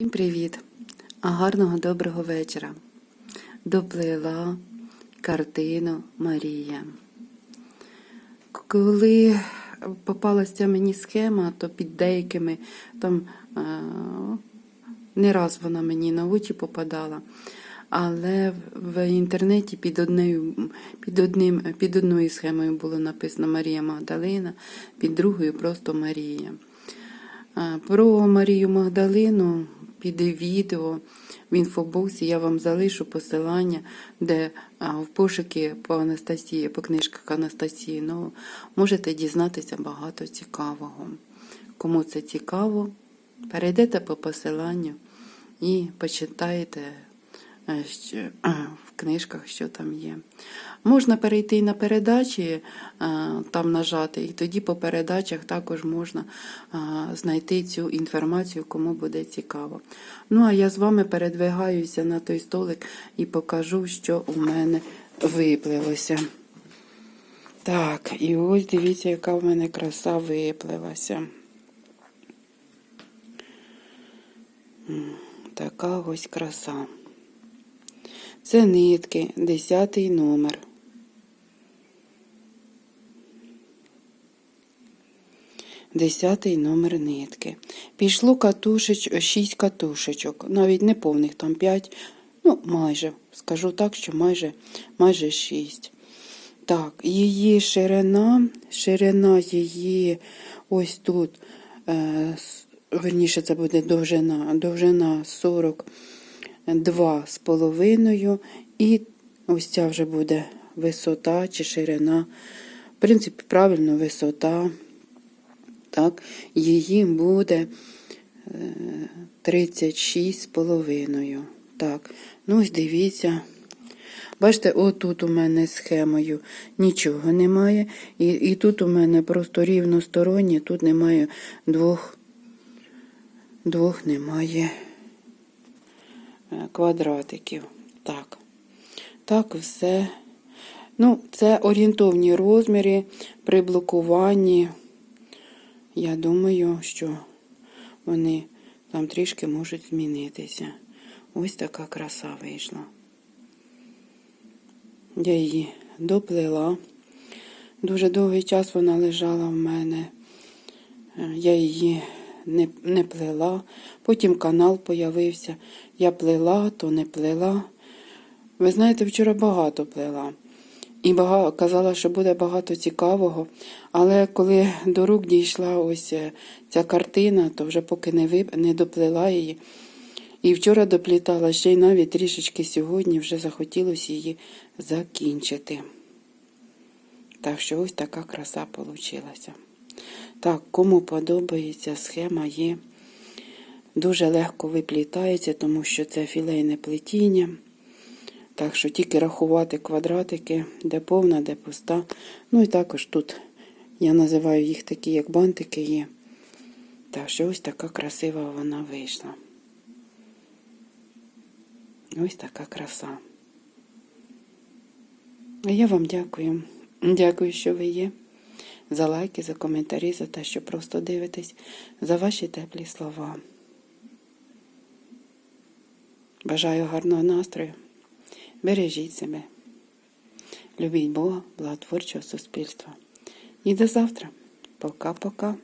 Всім привіт! Гарного доброго вечора. Доплила картину Марія. Коли попалася мені схема, то під деякими там е, не раз вона мені на очі попадала. Але в інтернеті під одною, під, одним, під одною схемою було написано Марія Магдалина, під другою просто Марія. Е, Про Марію Магдалину піде відео в інфобоксі. Я вам залишу посилання, де в пошуки по Анастасії, по книжках Анастасії. Ну, можете дізнатися багато цікавого. Кому це цікаво, перейдете по посиланню і почитаєте в книжках, що там є. Можна перейти на передачі, е, там нажати, і тоді по передачах також можна е, знайти цю інформацію, кому буде цікаво. Ну, а я з вами передвигаюся на той столик і покажу, що у мене виплилося. Так, і ось дивіться, яка в мене краса виплилася. Така ось краса. Це нитки, десятий номер. Десятий номер нитки. Пішло катушеч, шість катушечок, навіть не повних там п'ять, ну, майже, скажу так, що майже майже 6. Так, її ширина, ширина її ось тут, е, верніше, це буде довжина, довжина 40 2,5 і ось ця вже буде висота чи ширина. В принципі, правильно висота, так, її буде е, 36,5. Так, ну ось дивіться. Бачите, отут у мене схемою нічого немає. І і тут у мене просто рівносторонні, тут немає двох, двох немає квадратиків. Так. Так, все. Ну, це орієнтовні розміри при блокуванні. Я думаю, що вони там трішки можуть змінитися. Ось така краса вийшла. Я її доплела. Дуже довгий час вона лежала в мене. Е, Я її не, не плела. Потім канал появився. Я плела, то не плела. Ви знаєте, вчора багато плела. І багато, казала, що буде багато цікавого. Але коли до рук дійшла ось е, ця картина, то вже поки не, вип... не доплела її. І вчора доплітала, ще й навіть трішечки сьогодні вже захотілося її закінчити. Так що ось така краса получилася. Так, кому подобається, схема є. Дуже легко виплітається, тому що це філейне плетіння. Так що тільки рахувати квадратики, де повна, де пуста. Ну і також тут я називаю їх такі, як бантики є. Так що ось така красива вона вийшла. Ось така краса. А я вам дякую. Дякую, що ви є. За лайки, за коментарі, за те, що просто дивитесь, за ваші теплі слова. Бажаю гарного настрою. Бережіть себе. Любіть Бога, благотворчого суспільства. І до завтра. Пока-пока.